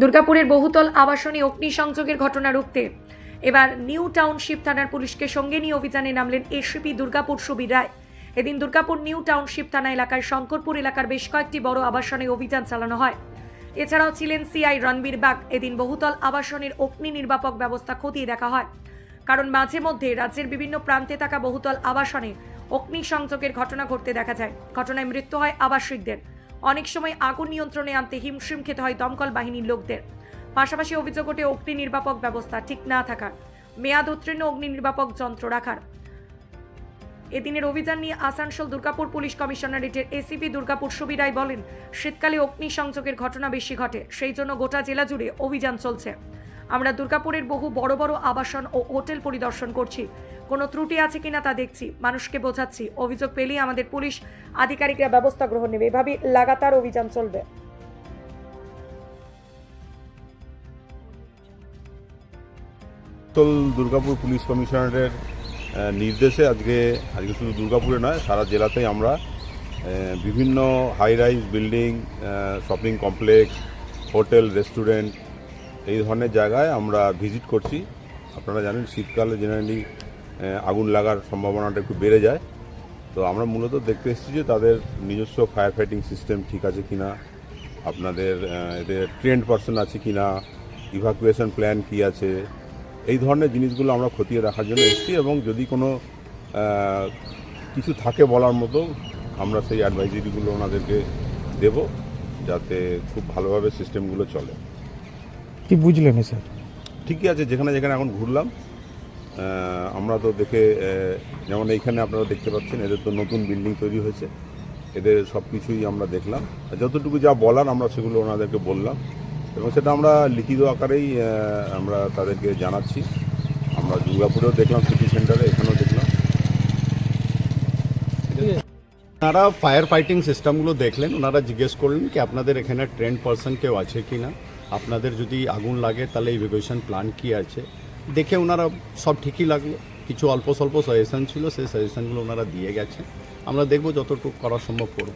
দুর্গাপুরের বহুতল আবাসনে অগ্নিসংযোগের ঘটনা রুখতে। এবার নিউ টাউনশিপ থানার পুলিশকে সঙ্গে নিয়ে অভিযানে নামলেন এসিপি দুর্গাপুর সুবীর রায়। এদিন দুর্গাপুর নিউ টাউনশিপ থানা এলাকার শঙ্করপুর এলাকার বেশ কয়েকটি বড় আবাসনে অভিযান চালানো হয়। এছাড়াও ছিলেন সিআই রণবীর বাগ। এদিন বহুতল আবাসনের অগ্নি নির্বাপক ব্যবস্থা খতিয়ে দেখা হয়। কারণ মাঝে মধ্যে রাজ্যের বিভিন্ন প্রান্তে থাকা বহুতল আবাসনে অগ্নিসংযোগের ঘটনা ঘটতে দেখা যায়। ঘটনায় মৃত্যু হয় আবাসিকদের। অনেক সময় আগুন নিয়ন্ত্রণে আনতে হিমশিম খেতে হয় দমকল বাহিনীর লোকদের। পাশাপাশি অভিযোগ ওঠে অগ্নি নির্বাপক ব্যবস্থা ঠিক না থাকার। মেয়াদ উত্তীর্ণ অগ্নি নির্বাপক যন্ত্র রাখার। এদিনের অভিযান নিয়ে আসানসোল দুর্গাপুর পুলিশ কমিশনারেটের এসিপি দুর্গাপুর সুবিরাই বলেন, শীতকালে অগ্নিসংযোগের ঘটনা বেশি ঘটে, সেই জন্য গোটা জেলা জুড়ে অভিযান চলছে। আমরা দুর্গাপুরের বহু বড় বড় আবাসন ও হোটেল পরিদর্শন করছি। কোনো ত্রুটি আছে কিনা তা দেখছি, মানুষকে বোঝাচ্ছি। অভিযোগ পেলেই আমাদের পুলিশ, আধিকারিকরা ব্যবস্থা গ্রহণ নেবে। এভাবে লাগাতার অভিযান চলবে। দুর্গাপুর পুলিশ কমিশনারের নির্দেশে আজকে আজকে শুধু দুর্গাপুরে নয়, সারা জেলাতেই আমরা বিভিন্ন high rise building shopping complex hotel restaurant এই ধরনের জায়গায় আমরা ভিজিট করছি। আপনারা জানেন শীতকালে জেনারেলি আগুন লাগার সম্ভাবনাটা একটু বেড়ে যায়। তো আমরা মূলত দেখতে এসেছি যে তাদের নিজস্ব ফায়ার ফাইটিং সিস্টেম ঠিক আছে কি না আপনাদের এদের ট্রেন্ড পার্সন আছে কি না ইভাকুয়েশন প্ল্যান কি আছে, এই ধরনের জিনিসগুলো আমরা খতিয়ে রাখার জন্য এসেছি এবং যদি কোনো কিছু থাকে বলার মতো, আমরা সেই অ্যাডভাইজারিগুলো ওনাদেরকে দেব যাতে খুব ভালোভাবে সিস্টেমগুলো চলে। কি বুঝলেন স্যার? ঠিকই আছে যেখানে যেখানে এখন ঘুরলাম আমরা তো দেখে যেমন এইখানে আপনারা দেখতে পাচ্ছেন এদের তো নতুন বিল্ডিং তৈরি হয়েছে। এদের সব কিছুই আমরা দেখলাম। আর যতটুকু যা বলার আমরা সেগুলো ওনাদেরকে বললাম। এবং সেটা আমরা লিখিত আকারেই আমরা তাদেরকে জানাচ্ছি। আমরা দুর্গাপুরেও দেখলাম সিটি সেন্টারে এখানেও দেখলাম। ওনারা ফায়ার ফাইটিং সিস্টেমগুলো দেখলেন ওনারা জিজ্ঞেস করলেন কি আপনাদের এখানে ট্রেন্ড পার্সন কেউ আছে কি না আপনাদের যদি আগুন লাগে, তাহলে ইভ্যাকুয়েশন প্ল্যান কী আছে? দেখে ওনারা সব ঠিকই লাগল। কিছু অল্প স্বল্প সাজেশন ছিল, সেই সাজেশনগুলো ওনারা দিয়ে গেছে। আমরা দেখব যতটুকু করা সম্ভব করব।